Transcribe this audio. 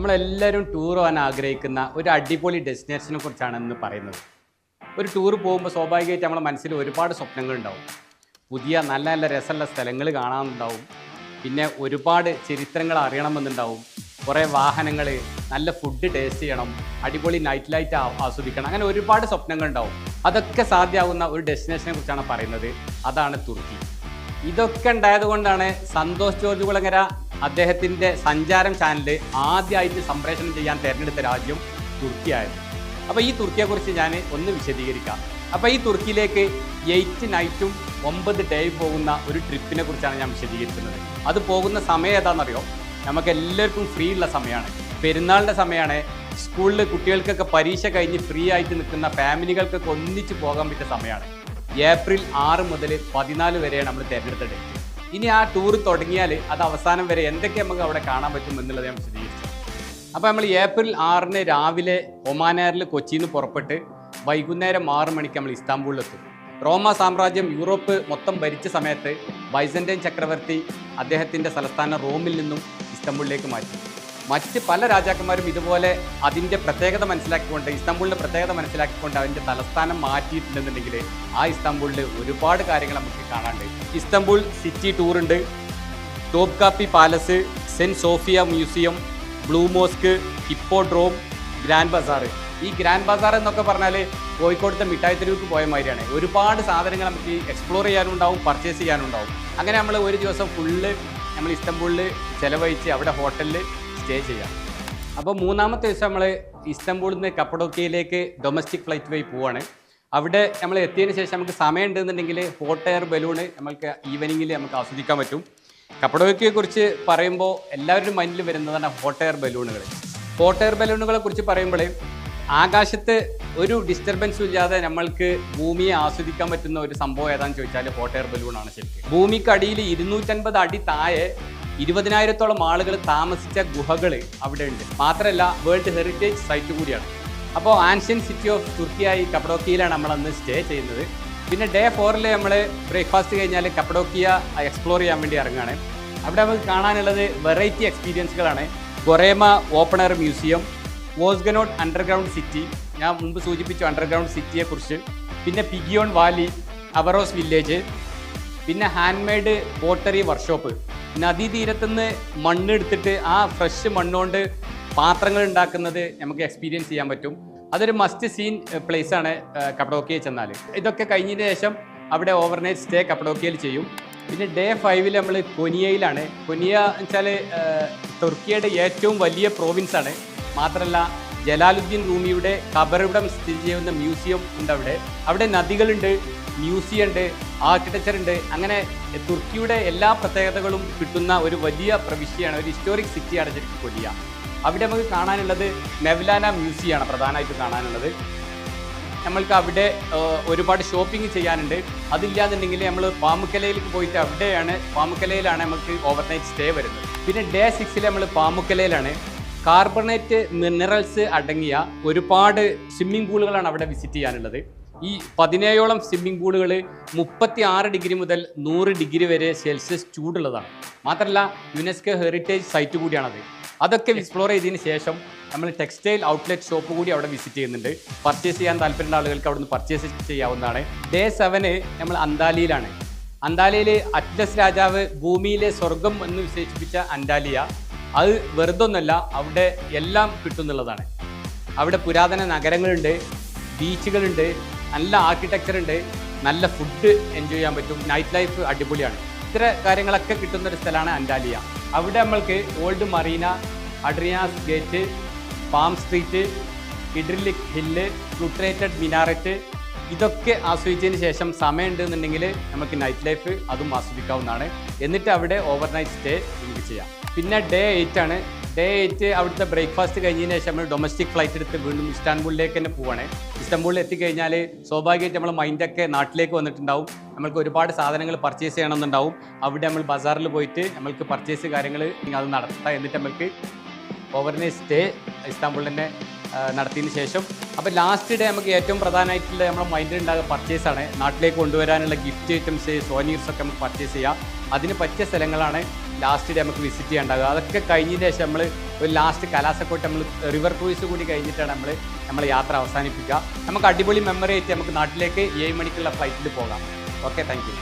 നമ്മളെല്ലാവരും ടൂർ പോകാൻ ആഗ്രഹിക്കുന്ന ഒരു അടിപൊളി ഡെസ്റ്റിനേഷനെ കുറിച്ചാണ് ഇന്ന് പറയുന്നത്. ഒരു ടൂർ പോകുമ്പോൾ സ്വാഭാവികമായിട്ട് നമ്മുടെ മനസ്സിൽ ഒരുപാട് സ്വപ്നങ്ങളുണ്ടാവും പുതിയ നല്ല നല്ല രസമുള്ള സ്ഥലങ്ങൾ കാണാനുണ്ടാവും. പിന്നെ ഒരുപാട് ചരിത്രങ്ങൾ അറിയണമെന്നുണ്ടാവും. കുറേ വാഹനങ്ങൾ നല്ല ഫുഡ് ടേസ്റ്റ് ചെയ്യണം അടിപൊളി നൈറ്റ് ലൈറ്റ് ആസ്വദിക്കണം അങ്ങനെ ഒരുപാട് സ്വപ്നങ്ങളുണ്ടാവും അതൊക്കെ സാധ്യമാകുന്ന ഒരു ഡെസ്റ്റിനേഷനെ കുറിച്ചാണ് പറയുന്നത്. അതാണ് തുർക്കി. ഇതൊക്കെ ഉണ്ടായത് കൊണ്ടാണ് സന്തോഷ് ജോർജ് കുളങ്ങര അദ്ദേഹത്തിന്റെ സഞ്ചാരം ചാനൽ ആദ്യമായിട്ട് സംപ്രേഷണം ചെയ്യാൻ തിരഞ്ഞെടുത്ത രാജ്യം തുർക്കിയായത് അപ്പോൾ ഈ തുർക്കിയെക്കുറിച്ച് ഞാൻ ഒന്ന് വിശദീകരിക്കാം. അപ്പോൾ ഈ തുർക്കിയിലേക്ക് എയ്റ്റ് നൈറ്റും ഒമ്പത് ഡേ പോകുന്ന ഒരു ട്രിപ്പിനെ കുറിച്ചാണ് ഞാൻ വിശദീകരിക്കുന്നത്. അത് പോകുന്ന സമയം ഏതാണെന്നറിയോ? നമുക്ക് എല്ലാവർക്കും ഫ്രീ ഉള്ള സമയമാണ്. പെരുന്നാളിന്റെ സമയമാണ്. സ്കൂളിൽ കുട്ടികൾക്കൊക്കെ പരീക്ഷ കഴിഞ്ഞ് ഫ്രീ ആയിട്ട് നിൽക്കുന്ന ഫാമിലികൾക്കൊക്കെ ഒന്നിച്ച് പോകാൻ പറ്റിയ സമയമാണ്. ഏപ്രിൽ ആറ് മുതൽ പതിനാല് വരെയാണ് നമ്മൾ തിരഞ്ഞെടുത്ത ഡേറ്റ് ഇനി ആ ടൂർ തുടങ്ങിയാൽ അത് അവസാനം വരെ എന്തൊക്കെ നമുക്ക് അവിടെ കാണാൻ പറ്റും എന്നുള്ളത് ഞാൻ വിശദീകരിച്ചു. അപ്പോൾ നമ്മൾ ഏപ്രിൽ ആറിന് രാവിലെ ഒമാനാറിൽ കൊച്ചിയിൽ നിന്ന് പുറപ്പെട്ട് വൈകുന്നേരം ആറ് മണിക്ക് നമ്മൾ ഇസ്താംബൂളിലെത്തും. റോമ സാമ്രാജ്യം യൂറോപ്പ് മൊത്തം ഭരിച്ച സമയത്ത് ബൈസന്റൈൻ ചക്രവർത്തി അദ്ദേഹത്തിന്റെ തലസ്ഥാനം റോമിൽ നിന്നും ഇസ്താംബൂളിലേക്ക് മാറ്റി. മറ്റ് പല രാജാക്കന്മാരും ഇതുപോലെ അതിന്റെ പ്രത്യേകത മനസ്സിലാക്കിക്കൊണ്ട് ഇസ്താംബൂളിന്റെ പ്രത്യേകത മനസ്സിലാക്കിക്കൊണ്ട് അതിന്റെ തലസ്ഥാനം മാറ്റിയിട്ടുണ്ടെന്നുണ്ടെങ്കിൽ ആ ഇസ്താംബൂളിൽ ഒരുപാട് കാര്യങ്ങൾ നമുക്ക് കാണാനുണ്ട്. Istanbul city ടൂറുണ്ട് Topkapi Palace Saint Sophia Museum Blue Mosque Hippodrome Grand Bazaar ഈ ഗ്രാൻഡ് ബസാർ എന്നൊക്കെ പറഞ്ഞാൽ കോഴിക്കോടത്തെ മിഠായി തെരുവിക്ക് പോയ മാതിരിയാണ്. ഒരുപാട് സാധനങ്ങൾ നമുക്ക് എക്സ്പ്ലോർ ചെയ്യാനുണ്ടാവും പർച്ചേസ് ചെയ്യാനുണ്ടാവും. അങ്ങനെ നമ്മൾ ഒരു ദിവസം ഫുള്ള് നമ്മൾ ഇസ്താംബൂളിൽ ചിലവഴിച്ച് അവിടെ ഹോട്ടലിൽ സ്റ്റേ ചെയ്യാം. അപ്പോൾ മൂന്നാമത്തെ ദിവസം നമ്മൾ ഇസ്തംബൂളിൽ നിന്ന് കപ്പഡോക്കിയയിലേക്ക് ഡൊമസ്റ്റിക് ഫ്ലൈറ്റ് വഴി പോവാണ്. അവിടെ നമ്മൾ എത്തിയതിന് ശേഷം നമുക്ക് സമയം ഉണ്ടെന്നുണ്ടെങ്കിൽ ഹോട്ട് എയർ ബലൂണ് നമുക്ക് ഈവനിങ്ങിൽ നമുക്ക് ആസ്വദിക്കാൻ പറ്റും. കപ്പഡോക്കയെ കുറിച്ച് പറയുമ്പോൾ എല്ലാവരുടെയും മൈൻഡിൽ വരുന്നതാണ് ഹോട്ട് എയർ ബലൂണുകൾ ഹോട്ട് എയർ ബലൂണുകളെ കുറിച്ച് പറയുമ്പോൾ ആകാശത്ത് ഒരു ഡിസ്റ്റർബൻസും ഇല്ലാതെ നമ്മൾക്ക് ഭൂമിയെ ആസ്വദിക്കാൻ പറ്റുന്ന ഒരു സംഭവം ഏതാണെന്ന് ചോദിച്ചാൽ ഹോട്ട് എയർ ബലൂണാണ് ശരിക്കും. ഭൂമിക്കടിയിൽ ഇരുന്നൂറ്റൻപത് അടി താഴെ ഇരുപതിനായിരത്തോളം ആളുകൾ താമസിച്ച ഗുഹകൾ അവിടെ ഉണ്ട് മാത്രമല്ല വേൾഡ് ഹെറിറ്റേജ് സൈറ്റ് കൂടിയാണ്. അപ്പോൾ ആൻഷ്യൻ സിറ്റി ഓഫ് തുർക്കിയായി കപ്പഡോക്കിയിലാണ് നമ്മൾ അന്ന് സ്റ്റേ ചെയ്യുന്നത്. പിന്നെ ഡേ ഫോറിൽ നമ്മൾ ബ്രേക്ക്ഫാസ്റ്റ് കഴിഞ്ഞാൽ കപ്പഡോക്കിയ എക്സ്പ്ലോർ ചെയ്യാൻ വേണ്ടി ഇറങ്ങുകയാണ് അവിടെ നമുക്ക് കാണാനുള്ളത് വെറൈറ്റി എക്സ്പീരിയൻസുകളാണ്. കൊറേമ ഓപ്പണർ മ്യൂസിയം വോസ്ഗനോട്ട് അണ്ടർഗ്രൗണ്ട് സിറ്റി ഞാൻ മുമ്പ് സൂചിപ്പിച്ചു അണ്ടർഗ്രൗണ്ട് സിറ്റിയെക്കുറിച്ച് പിന്നെ പിഗിയോൺ വാലി അവറോസ് വില്ലേജ് പിന്നെ ഹാൻഡ്മെയ്ഡ് പോട്ടറി വർക്ക്ഷോപ്പ്. നദീതീരത്തുനിന്ന് മണ്ണെടുത്തിട്ട് ആ ഫ്രഷ് മണ്ണുകൊണ്ട് പാത്രങ്ങൾ ഉണ്ടാക്കുന്നത് നമുക്ക് എക്സ്പീരിയൻസ് ചെയ്യാൻ പറ്റും. അതൊരു മസ്റ്റ് സീൻ പ്ലേസ് ആണ് കപ്പടോക്കിയെ ചെന്നാൽ ഇതൊക്കെ കഴിഞ്ഞതിന് ശേഷം അവിടെ ഓവർനൈറ്റ് സ്റ്റേ കപ്പടോക്കിയയിൽ ചെയ്യും. പിന്നെ ഡേ ഫൈവിൽ നമ്മൾ കൊനിയയിലാണ്. കൊനിയ എന്ന് വെച്ചാൽ തുർക്കിയുടെ ഏറ്റവും വലിയ പ്രോവിൻസ് ആണ്. മാത്രമല്ല ജലാലുദ്ദീൻ റൂമിയുടെ കബറിടം സ്ഥിതി ചെയ്യുന്ന മ്യൂസിയം ഉണ്ട് അവിടെ അവിടെ നദികളുണ്ട് മ്യൂസിയം ഉണ്ട് ആർക്കിടെക്ചർ ഉണ്ട് അങ്ങനെ തുർക്കിയുടെ എല്ലാ പ്രത്യേകതകളും കിട്ടുന്ന ഒരു വലിയ പ്രവിശ്യയാണ് ഒരു ഹിസ്റ്റോറിക് സിറ്റിയാണ് ശരിക്കും കൊലിയ അവിടെ നമുക്ക് കാണാനുള്ളത് മെവ്ലാന മ്യൂസിയമാണ് പ്രധാനമായിട്ട് കാണാനുള്ളത്. നമ്മൾക്ക് അവിടെ ഒരുപാട് ഷോപ്പിംഗ് ചെയ്യാനുണ്ട്. അതില്ലാന്നുണ്ടെങ്കിൽ നമ്മൾ പാമുക്കലയിലേക്ക് പോയിട്ട് അവിടെയാണ് പാമുക്കലയിലാണ് നമുക്ക് ഓവർനൈറ്റ് സ്റ്റേ വരുന്നത്. പിന്നെ ഡേ സിക്സിൽ നമ്മൾ പാമുക്കലയിലാണ്. കാർബണേറ്റ് മിനറൽസ് അടങ്ങിയ ഒരുപാട് സ്വിമ്മിംഗ് പൂളുകളാണ് അവിടെ വിസിറ്റ് ചെയ്യാനുള്ളത്. ഈ പതിനേഴോളം സ്വിമ്മിംഗ് പൂളുകൾ മുപ്പത്തി ആറ് ഡിഗ്രി മുതൽ നൂറ് ഡിഗ്രി വരെ സെൽഷ്യസ് ചൂടുള്ളതാണ്. മാത്രമല്ല യുനെസ്കോ ഹെറിറ്റേജ് സൈറ്റ് കൂടിയാണത്. അതൊക്കെ എക്സ്പ്ലോർ ചെയ്തതിന് ശേഷം നമ്മൾ ടെക്സ്റ്റൈൽ ഔട്ട്ലെറ്റ് ഷോപ്പ് കൂടി അവിടെ വിസിറ്റ് ചെയ്യുന്നുണ്ട്. പർച്ചേസ് ചെയ്യാൻ താല്പര്യമുള്ള ആളുകൾക്ക് അവിടെ നിന്ന് പർച്ചേസ് ചെയ്യാവുന്നതാണ്. ഡേ സെവന് നമ്മൾ അന്താലിയിലാണ്. അന്താലിയിൽ അറ്റ്ലസ് രാജാവ് ഭൂമിയിലെ സ്വർഗം എന്ന് വിശേഷിപ്പിച്ച അന്താലിയ അത് വെറുതൊന്നല്ല അവിടെ എല്ലാം കിട്ടുന്നുള്ളതാണ്. അവിടെ പുരാതന നഗരങ്ങളുണ്ട് ബീച്ചുകളുണ്ട് നല്ല ആർക്കിടെക്ചർ ഉണ്ട് നല്ല ഫുഡ് എൻജോയ് ചെയ്യാൻ പറ്റും നൈറ്റ് ലൈഫ് അടിപൊളിയാണ്. ഇത്ര കാര്യങ്ങളൊക്കെ കിട്ടുന്ന ഒരു സ്ഥലമാണ് അന്റാലിയ. അവിടെ നമ്മൾക്ക് old marina Hadrian's gate palm street Hidirlik hill fluted minaret ഇതൊക്കെ ആസ്വദിച്ചതിന് ശേഷം സമയമുണ്ട് എന്നുണ്ടെങ്കിൽ നമുക്ക് നൈറ്റ് ലൈഫ് അതും ആസ്വദിക്കാവുന്നതാണ്. എന്നിട്ട് അവിടെ ഓവർനൈറ്റ് സ്റ്റേ നമുക്ക് ചെയ്യാം. പിന്നെ ഡേ എയ്റ്റ് ആണ്. ഡേ എയ്റ്റ് അവിടുത്തെ ബ്രേക്ക്ഫാസ്റ്റ് കഴിഞ്ഞതിന് ശേഷം നമ്മൾ ഡൊമസ്റ്റിക് ഫ്ലൈറ്റ് എടുത്ത് വീണ്ടും ഇസ്താൻബുളിലേക്ക് തന്നെ പോവാണ്. ഇസ്താൻബുളിൽ എത്തിക്കഴിഞ്ഞാൽ സ്വാഭാവികമായിട്ട് നമ്മൾ മൈൻഡൊക്കെ നാട്ടിലേക്ക് വന്നിട്ടുണ്ടാവും. നമ്മൾക്ക് ഒരുപാട് സാധനങ്ങൾ പർച്ചേസ് ചെയ്യണമെന്നുണ്ടാവും. അവിടെ നമ്മൾ ബസാറിൽ പോയിട്ട് നമ്മൾക്ക് പർച്ചേസ് കാര്യങ്ങൾ അത് നടത്താം. എന്നിട്ട് നമ്മൾക്ക് ഓവർനൈറ്റ് സ്റ്റേ ഇസ്താംബുളിൽ തന്നെ നടത്തിയതിന് ശേഷം. അപ്പോൾ ലാസ്റ്റ് ഡേ നമുക്ക് ഏറ്റവും പ്രധാനമായിട്ടുള്ള നമ്മുടെ മൈൻഡിൽ ഉണ്ടാകുന്ന പർച്ചേസാണ് നാട്ടിലേക്ക് കൊണ്ടുവരാനുള്ള ഗിഫ്റ്റ് ഐറ്റംസ് സോനീർസ് ഒക്കെ നമുക്ക് പർച്ചേസ് ചെയ്യാം. അതിന് പറ്റിയ സ്ഥലങ്ങളാണ് ലാസ്റ്റ് ഡേ നമുക്ക് വിസിറ്റ് ചെയ്യാണ്ടാകുക അതൊക്കെ കഴിഞ്ഞതിന് ശേഷം നമ്മൾ ഒരു ലാസ്റ്റ് കലാസക്കോട്ട് നമ്മൾ റിവർ ക്രൂയിസ് കൂടി കഴിഞ്ഞിട്ടാണ് നമ്മൾ നമ്മൾ യാത്ര അവസാനിപ്പിക്കുക. നമുക്ക് അടിപൊളി മെമ്മറി ആയിട്ട് നമുക്ക് നാട്ടിലേക്ക് ഏഴ് മണിക്കുള്ള ഫ്ലൈറ്റിൽ പോകാം. Okay thank